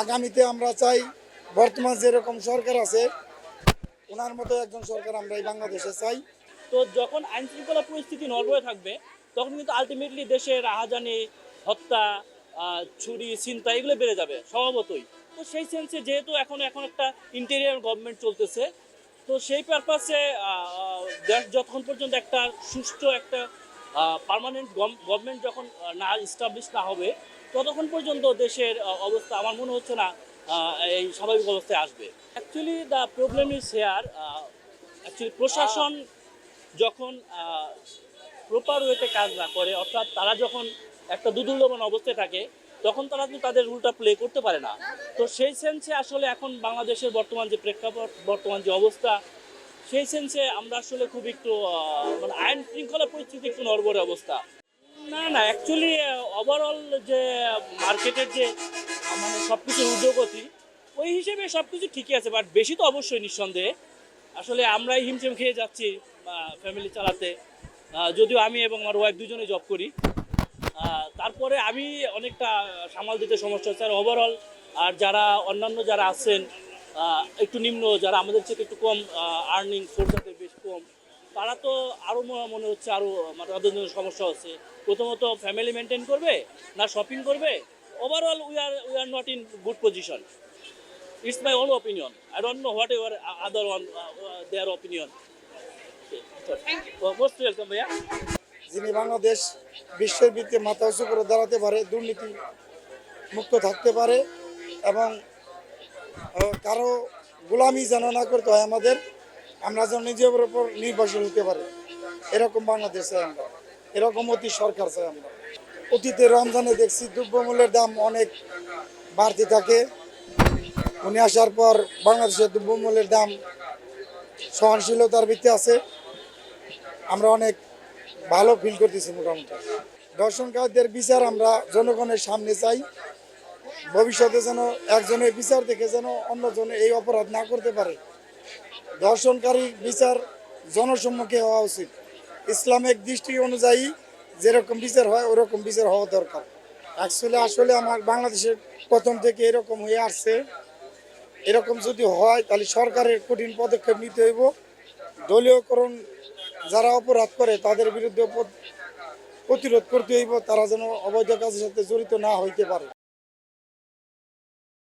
আগামীতে আমরা চাই বর্তমান যেরকম সরকার আছে, ওনার মতো একজন সরকার আমরা এই বাংলাদেশে চাই। তো যখন আইন শৃঙ্খলা পরিস্থিতি নড়বড়ে থাকবে, তখন কিন্তু আলটিমেটলি দেশের রাহাজানি হত্যা চুরি চিন্তা এগুলো বেড়ে যাবে, স্বভাবতই। তো সেই সেন্সে যেহেতু এখন এখন একটা ইন্টেরিয়ার গভর্নমেন্ট চলতেছে, তো সেই পারপাসে দেশ যতক্ষণ পর্যন্ত একটা সুষ্ঠু একটা পার্মানেন্ট গভর্নমেন্ট যখন না ইস্টাবলিশ না হবে, ততক্ষণ পর্যন্ত দেশের অবস্থা আমার মনে হচ্ছে না এই স্বাভাবিক অবস্থায় আসবে। Actually the problem is here actually প্রশাসন যখন প্রপার ওয়েতে কাজ না করে, অর্থাৎ তারা যখন একটা দুদুল্যমান অবস্থায় থাকে, তখন তারা কিন্তু তাদের রুলটা প্লে করতে পারে না। তো সেই সেন্সে আসলে এখন বাংলাদেশের বর্তমান যে প্রেক্ষাপট, বর্তমান যে অবস্থা সেই সেন্সে আমরা আসলে খুব একটু মানে আইন শৃঙ্খলা পরিস্থিতি একটু নড়বড়ে অবস্থা। না না অ্যাকচুয়ালি ওভারঅল যে মার্কেটের যে মানে সব কিছুর ঊর্ধ্বগতি, ওই হিসেবে সব কিছু ঠিকই আছে বাট বেশি তো অবশ্যই নিঃসন্দেহে। আসলে আমরাই হিমশিম খেয়ে যাচ্ছি ফ্যামিলি চালাতে। যদিও আমি এবং আমার ওয়াইফ দুজনে জব করি। তারপরে আমি অনেকটা সামাল দিতে সমস্যা হচ্ছে। আর ওভারঅল আর যারা, অন্যান্য যারা আছেন একটু নিম্ন যারা আমাদের থেকে একটু কম আর্নিং সোর্স আছে বেশ কম তারা তো আরও মনে হচ্ছে আরও মানে তাদের জন্য সমস্যা হচ্ছে। প্রথমত ফ্যামিলি মেনটেন করবে না শপিং করবে? Overall we are we are not in good position it's my own opinion I don't know whatever other one their opinion most welcome ভাইয়া। যিনি বাংলাদেশ বিশ্বের ভিত্তিতে মাথা উঁচু করে দাঁড়াতে পারে দুর্নীতি মুক্ত থাকতে পারে এবং কারও গোলামি যেন না করতে হয় আমাদের, আমরা যেন নিজের উপর নির্ভরশীল হতে পারি। এরকম বাংলাদেশ চাই আমরা। এরকম অতি সরকার চাই আমরা। অতীতে রমজানে দেখছি দ্রব্যমূল্যের দাম অনেক বাড়তে থাকে। উনি আসার পর বাংলাদেশের দ্রব্যমূল্যের দাম সহনশীলতার ভিত্তি আছে। আমরা অনেক ভালো ফিল করতেছি মোটামুটি। দর্শনকারীদের বিচার আমরা জনগণের সামনে চাই। ভবিষ্যতে যেন একজনের বিচার দেখে যেন অন্যজনে এই অপরাধ না করতে পারে। দর্শনকারীর বিচার জনসম্মুখে হওয়া উচিত। ইসলামিক দৃষ্টি অনুযায়ী যেরকম বিচার হয়, ওরকম বিচার হওয়া দরকার। অ্যাকচুয়ালি আসলে আমার বাংলাদেশের প্রথম থেকে এরকম হয়ে আসছে। এরকম যদি হয়, তাহলে সরকারের কঠিন পদক্ষেপ নিতে হইব। দলীয়করণ যারা অপরাধ করে, তাদের বিরুদ্ধে প্র- প্রতিরোধ করতে হইব। তারা যেন অবৈধ কাজের সাথে জড়িত না হইতে পারে।